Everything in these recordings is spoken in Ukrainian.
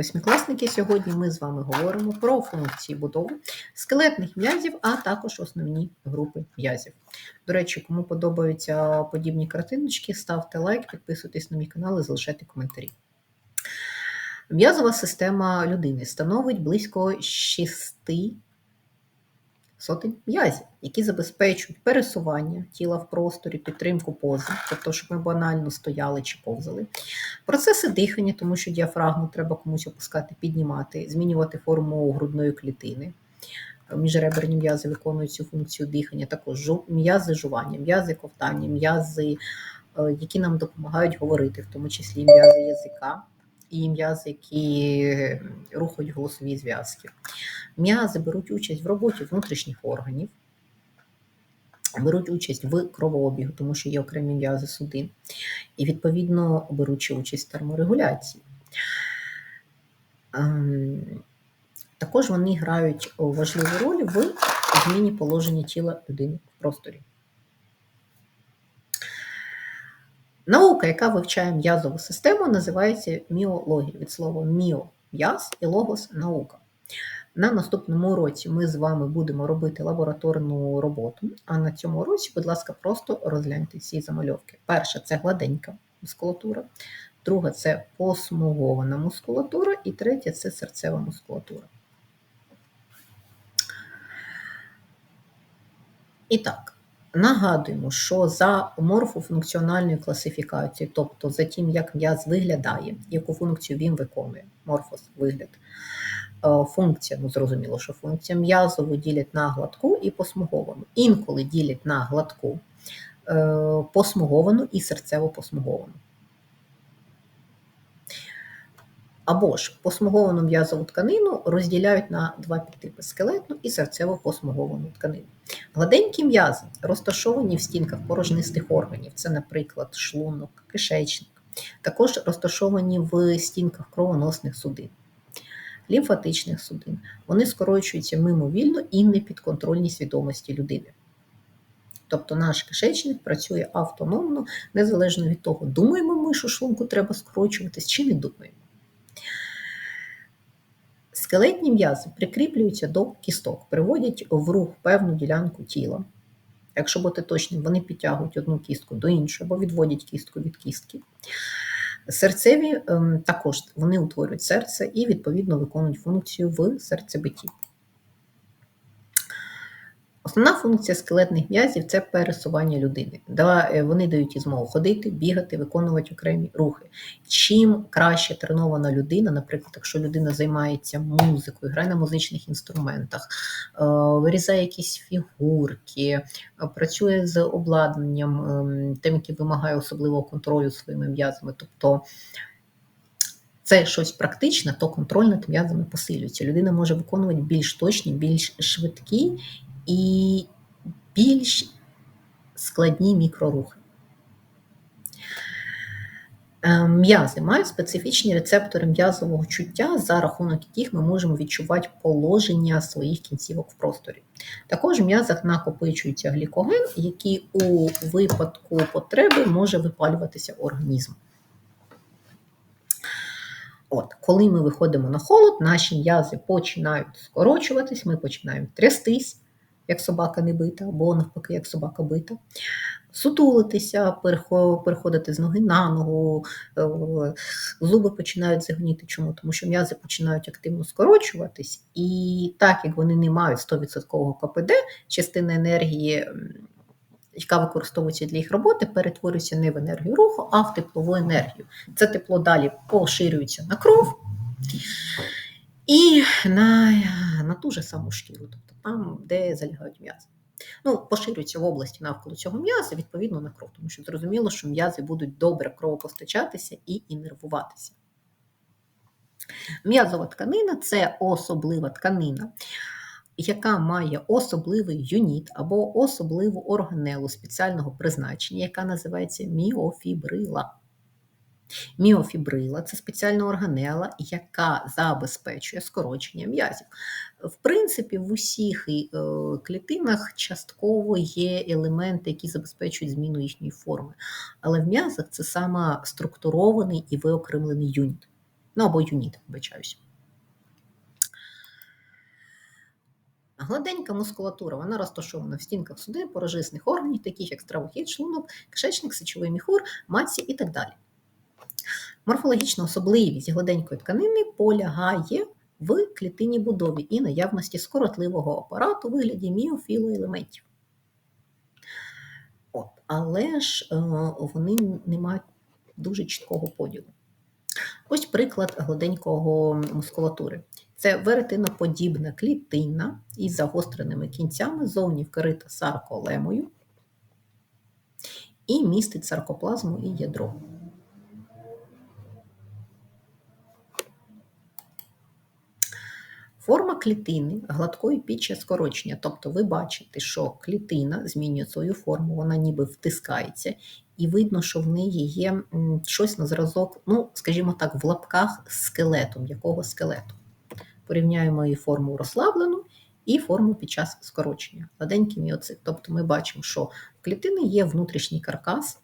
восьмикласники. Сьогодні ми з вами говоримо про функції будови скелетних м'язів, а також основні групи м'язів. До речі, кому подобаються подібні картиночки, ставте лайк, підписуйтесь на мій канал і залишайте коментарі. М'язова система людини становить близько 6 сотень м'язів, які забезпечують пересування тіла в просторі, підтримку пози, тобто, щоб ми банально стояли чи повзали. Процеси дихання, тому що діафрагму треба комусь опускати, піднімати, змінювати форму грудної клітини. Міжреберні м'язи виконують цю функцію дихання, також м'язи жування, м'язи ковтання, м'язи, е, які нам допомагають говорити, в тому числі м'язи язика і м'язи, які рухають голосові зв'язки. М'язи беруть участь в роботі внутрішніх органів, беруть участь в кровообігу, тому що є окремі м'язи судин, і, відповідно, беручи участь в терморегуляції. Ем, також вони грають важливу роль в зміні положення тіла людини в просторі. Наука, яка вивчає м'язову систему, називається міологія від слова міо м'яз і логос наука. На наступному уроці ми з вами будемо робити лабораторну роботу, а на цьому уроці, будь ласка, просто розгляньте ці замальовки. Перша це гладенька мускулатура, друга це посмугована мускулатура, і третя це серцева мускулатура. І так. Нагадуємо, що за морфофункціональною класифікацією, тобто за тим, як м'яз виглядає, яку функцію він виконує, морфос вигляд, функція, ну зрозуміло, що функція м'язову ділять на гладку і посмуговану. Інколи ділять на гладку, е, посмуговану і серцево посмуговану. Або ж посмуговану м'язову тканину розділяють на два підтипи скелетну і серцево-посмуговану тканину. Гладенькі м'язи розташовані в стінках порожнистих органів, це, наприклад, шлунок, кишечник, також розташовані в стінках кровоносних судин, лімфатичних судин. Вони скорочуються мимовільно і не підконтрольні свідомості людини. Тобто наш кишечник працює автономно, незалежно від того, думаємо ми, що шлунку треба скорочуватись, чи не думаємо. Скелетні м'язи прикріплюються до кісток, приводять в рух певну ділянку тіла. Якщо бути точним, вони підтягують одну кістку до іншої або відводять кістку від кістки. Серцеві ем, також вони утворюють серце і, відповідно, виконують функцію в серцебитті. Основна функція скелетних м'язів це пересування людини. Е, вони дають їй змогу ходити, бігати, виконувати окремі рухи. Чим краще тренована людина, наприклад, якщо людина займається музикою, грає на музичних інструментах, е, вирізає якісь фігурки, е, працює з обладнанням, ем, тим, який вимагає особливого контролю своїми м'язами. тобто це щось практичне, то контроль над м'язами посилюється. Людина може виконувати більш точні, більш швидкі і більш складні мікрорухи. Е, м'язи мають специфічні рецептори м'язового чуття, за рахунок яких ми можемо відчувати положення своїх кінцівок в просторі. Також в м'язах накопичується глікоген, який у випадку потреби може випалюватися організмом. От, Коли ми виходимо на холод, наші м'язи починають скорочуватись, ми починаємо трястись як собака не бита, або навпаки, як собака бита. Сутулитися, переходити з ноги на ногу, е, зуби починають загніти. Чому? Тому що м'язи починають активно скорочуватись, і так як вони не мають 100% КПД, частина енергії, яка використовується для їх роботи, перетворюється не в енергію руху, а в теплову енергію. Це тепло далі поширюється на кров і на, на ту же саму шкіру там, де залягають м'язи. Ну, поширюються в області навколо цього м'яза, відповідно на кров, тому що зрозуміло, що м'язи будуть добре кровопостачатися і інервуватися. М'язова тканина це особлива тканина, яка має особливий юніт або особливу органелу спеціального призначення, яка називається міофібрила. Міофібрила це спеціальна органела, яка забезпечує скорочення м'язів. В принципі, в усіх е, клітинах частково є елементи, які забезпечують зміну їхньої форми. Але в м'язах це саме структурований і виокремлений юніт. Ну або юніт, вибачаюся. Гладенька мускулатура, вона розташована в стінках судин, порожисних органів, таких як стравохід, шлунок, кишечник, сечовий міхур, матці і так далі. Морфологічна особливість гладенької тканини полягає в клітині будові і наявності скоротливого апарату у вигляді міофілоелементів. От, Але ж е, вони не мають дуже чіткого поділу. Ось приклад гладенького мускулатури. Це веретиноподібна клітина із загостреними кінцями, зовні вкрита сарколемою і містить саркоплазму і ядро. Форма клітини гладкої під час скорочення. Тобто ви бачите, що клітина змінює свою форму, вона ніби втискається, і видно, що в неї є щось на зразок, ну, скажімо так, в лапках з скелетом, якого скелету. Порівняємо її форму розслаблену і форму під час скорочення, гладенький міоцит. Тобто ми бачимо, що в клітини є внутрішній каркас.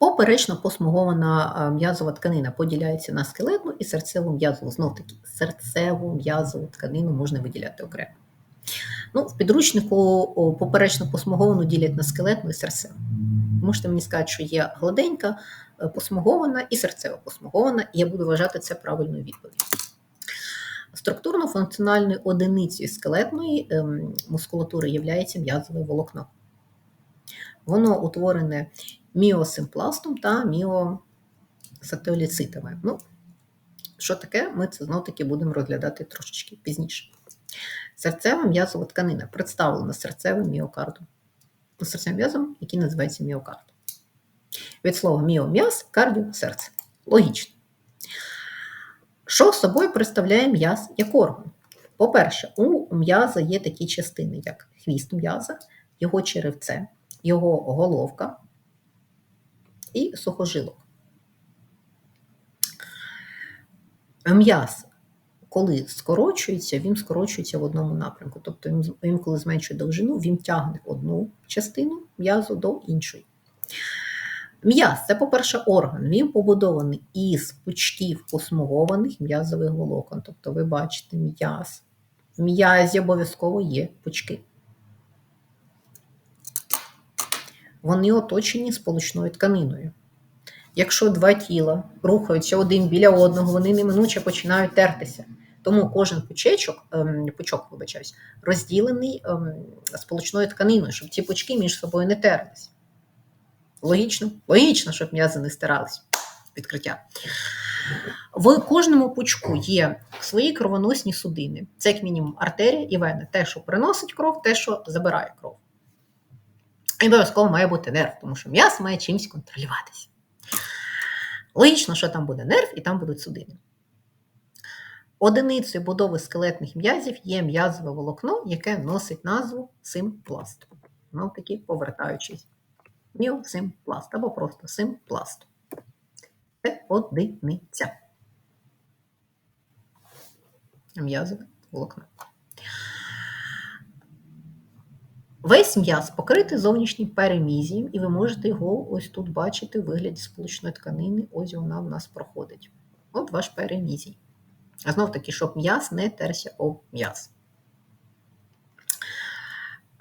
Поперечно посмугована м'язова тканина поділяється на скелетну і серцеву м'язову. Знов таки, серцеву м'язову тканину можна виділяти окремо. Ну, В підручнику поперечно посмуговану ділять на скелетну і серцеву. Можете мені сказати, що є гладенька, е, посмугована і серцево посмугована, і я буду вважати це правильною відповіддю. Структурно-функціональною одиницею скелетної ем, мускулатури є м'язове волокно. Воно утворене міосимпластом та міосателіцитами. Ну, що таке, ми це знов-таки будемо розглядати трошечки пізніше. Серцева м'язова тканина представлена серцевим міокардом. Серцевим м'язом, який називається міокард. Від слова міом'яз, кардіо серце. Логічно. Що собою представляє м'яз як орган? По-перше, у м'яза є такі частини, як хвіст м'яза, його черевце, його головка і сухожилок. М'яз, коли скорочується, він скорочується в одному напрямку. Тобто, він, коли зменшує довжину, він тягне одну частину м'язу до іншої. М'яз це, по-перше, орган. Він побудований із пучків посмугованих м'язових волокон. Тобто, ви бачите м'яз. В м'язі обов'язково є пучки. Вони оточені сполучною тканиною. Якщо два тіла рухаються один біля одного, вони неминуче починають тертися. Тому кожен пучечок, ем, пучок, вибачаюсь, розділений ем, сполучною тканиною, щоб ці пучки між собою не терлися. Логічно? Логічно, щоб м'язи не стирались. Відкриття. В кожному пучку є свої кровоносні судини. Це, як мінімум, артерія і вени. Те, що приносить кров, те, що забирає кров. І обов'язково має бути нерв, тому що м'ясо має чимось контролюватися. Логічно, що там буде нерв і там будуть судини. Одиницею будови скелетних м'язів є м'язове волокно, яке носить назву симпласт. Ну, таки повертаючись. Міосимпласт або просто симпласт. Це одиниця. М'язове волокно. Весь м'яз покритий зовнішнім перемізієм, і ви можете його ось тут бачити в вигляді сполучної тканини. Ось вона в нас проходить. От ваш перемізій. А знов таки, щоб м'яз не терся об м'яз.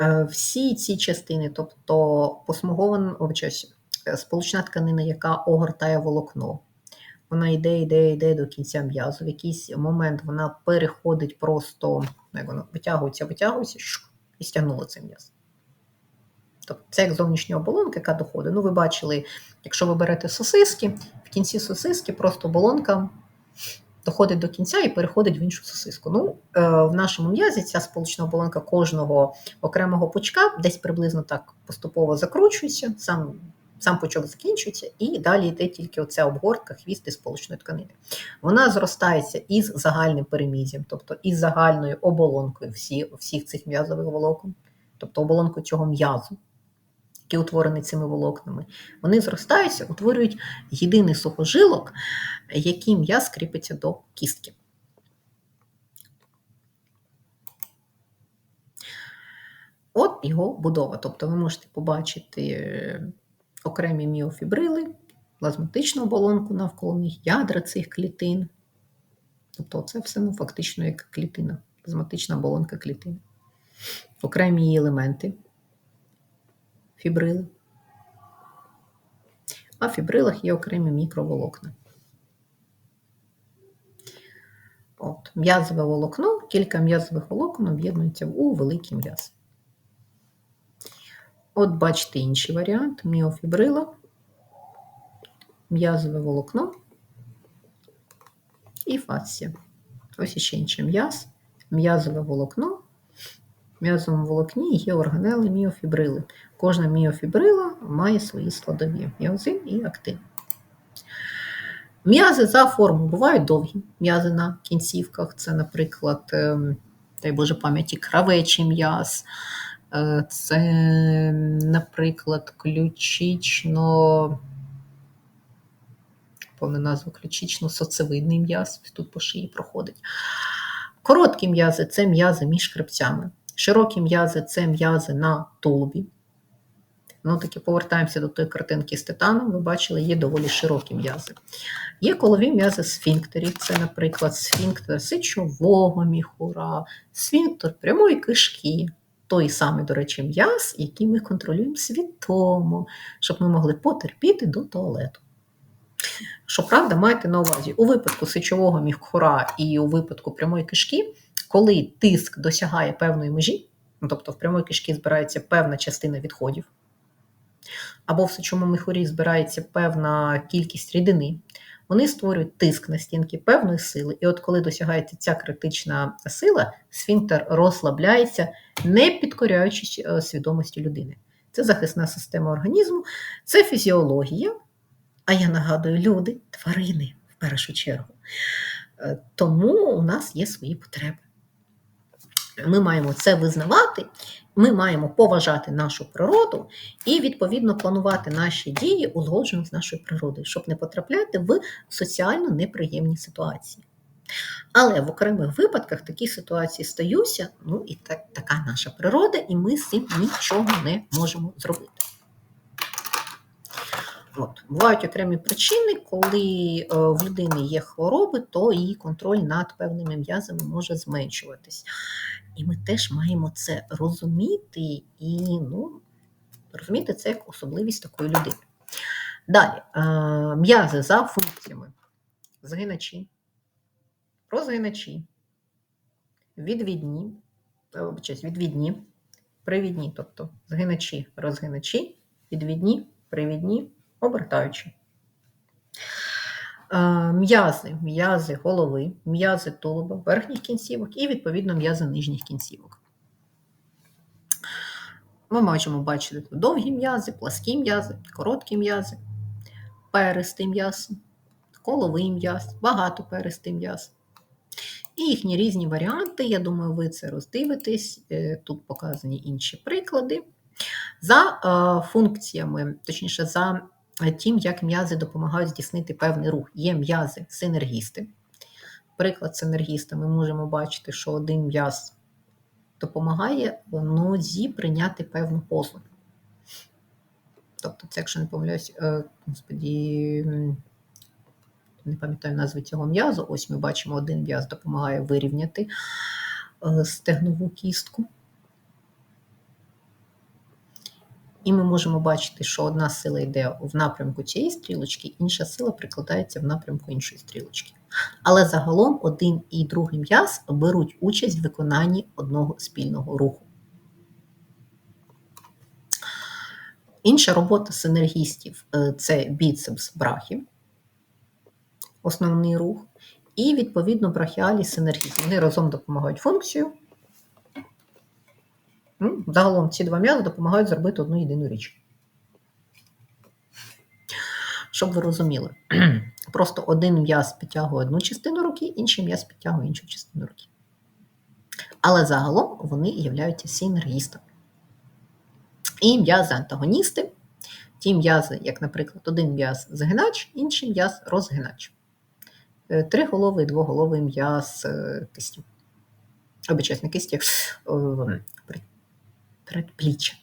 Е, всі ці частини, тобто посмугована е, сполучна тканина, яка огортає волокно, вона йде, йде, йде до кінця м'язу. В якийсь момент вона переходить просто, як воно витягується, витягується і стягнуло цей м'яз. Тобто це як зовнішня оболонка, яка доходить. Ну, ви бачили, якщо ви берете сосиски, в кінці сосиски просто оболонка доходить до кінця і переходить в іншу сосиску. Ну, е, В нашому м'язі ця сполучна оболонка кожного окремого пучка десь приблизно так поступово закручується, сам сам пучок закінчується, і далі йде тільки оця обгортка хвісти сполучної тканини. Вона зростається із загальним переміз'ям, тобто із загальною оболонкою всі, всіх цих м'язових волокон, тобто оболонку цього м'язу які утворені цими волокнами, вони зростаються, утворюють єдиний сухожилок, який м'яз кріпиться до кістки. От його будова. Тобто ви можете побачити окремі міофібрили, плазматичну оболонку навколо них, ядра цих клітин. Тобто це все ну, фактично як клітина, плазматична оболонка клітини. Окремі її елементи, фібрили. А в фібрилах є окремі мікроволокна. От, М'язове волокно, кілька м'язових волокон об'єднуються у великий м'яз. От бачите інший варіант міофібрила, м'язове волокно і фасція. Ось іще інший м'яз, м'язове волокно. В м'язовому волокні є органели міофібрили. Кожна міофібрила має свої складові міозин і актин. М'язи за форму бувають довгі. М'язи на кінцівках це, наприклад, ем, дай Боже пам'яті, кравечий м'яз, це, наприклад, ключично, повна назва ключично-соцевидний м'яз, тут по шиї проходить. Короткі м'язи це м'язи між хребцями. Широкі м'язи це м'язи на тулубі. Ну, таки повертаємося до тої картинки з титаном, ви бачили, є доволі широкі м'язи. Є колові м'язи сфінктерів, це, наприклад, сфінктер сечового міхура, сфінктер прямої кишки, той самий, до речі, м'яз, який ми контролюємо свідомо, щоб ми могли потерпіти до туалету. Щоправда, майте на увазі, у випадку сечового міхура і у випадку прямої кишки, коли тиск досягає певної межі, ну, тобто в прямої кишки збирається певна частина відходів, або в сечовому міхурі збирається певна кількість рідини, вони створюють тиск на стінки певної сили. І от коли досягається ця критична сила, сфінктер розслабляється, не підкоряючись е, свідомості людини. Це захисна система організму, це фізіологія. А я нагадую, люди, тварини в першу чергу. Е, тому у нас є свої потреби. Ми маємо це визнавати, ми маємо поважати нашу природу і, відповідно, планувати наші дії узгоджено з нашою природою, щоб не потрапляти в соціально неприємні ситуації. Але в окремих випадках такі ситуації стаються, ну і так, така наша природа, і ми з цим нічого не можемо зробити. От. Бувають окремі причини, коли е, в людини є хвороби, то її контроль над певними м'язами може зменшуватись. І ми теж маємо це розуміти і ну, розуміти це як особливість такої людини. Далі, е, м'язи за функціями. Згиначі, розгиначі, відвідні, е, відвідні, привідні, тобто згиначі, розгиначі, відвідні, привідні обертаючи. Е, м'язи, м'язи голови, м'язи тулуба, верхніх кінцівок і, відповідно, м'язи нижніх кінцівок. Ми можемо бачити довгі м'язи, пласкі м'язи, короткі м'язи, перистий м'яз, коловий м'яз, багатоперистий м'яз. І їхні різні варіанти, я думаю, ви це роздивитесь. Е, тут показані інші приклади. За е, функціями, точніше, за тим, як м'язи допомагають здійснити певний рух. Є м'язи синергісти. Приклад синергіста, ми можемо бачити, що один м'яз допомагає нозі прийняти певну позу. Тобто, це, якщо не помиляюсь, е, господі, не пам'ятаю назви цього м'язу, ось ми бачимо, один м'яз допомагає вирівняти е, стегнову кістку. І ми можемо бачити, що одна сила йде в напрямку цієї стрілочки, інша сила прикладається в напрямку іншої стрілочки. Але загалом один і другий м'яз беруть участь в виконанні одного спільного руху. Інша робота синергістів е, це біцепс брахів, основний рух, і, відповідно, брахіалі синергізм. Вони разом допомагають функцію. Ну, загалом ці два м'язи допомагають зробити одну єдину річ. Щоб ви розуміли, просто один м'яз підтягує одну частину руки, інший м'яз підтягує іншу частину руки. Але загалом вони являються синергістами. І м'язи-антагоністи, ті м'язи, як, наприклад, один м'яз згинач, інший м'яз розгинач. Е, триголовий, двоголовий м'яз е, кисті. Обичайно кисті, трать пліччя.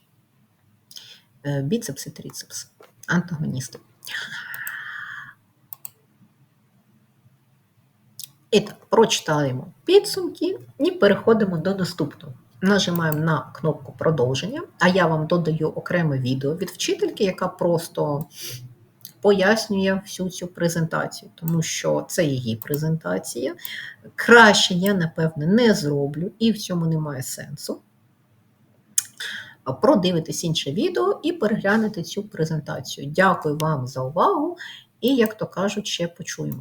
Е, Біцепс і трицепс. Антагоністи. І так, прочитаємо підсумки і переходимо до наступного. Нажимаємо на кнопку продовження, а я вам додаю окреме відео від вчительки, яка просто пояснює всю цю презентацію, тому що це її презентація. Краще я, напевне, не зроблю, і в цьому немає сенсу. Продивитись інше відео і переглянути цю презентацію. Дякую вам за увагу, і, як то кажуть, ще почуємося.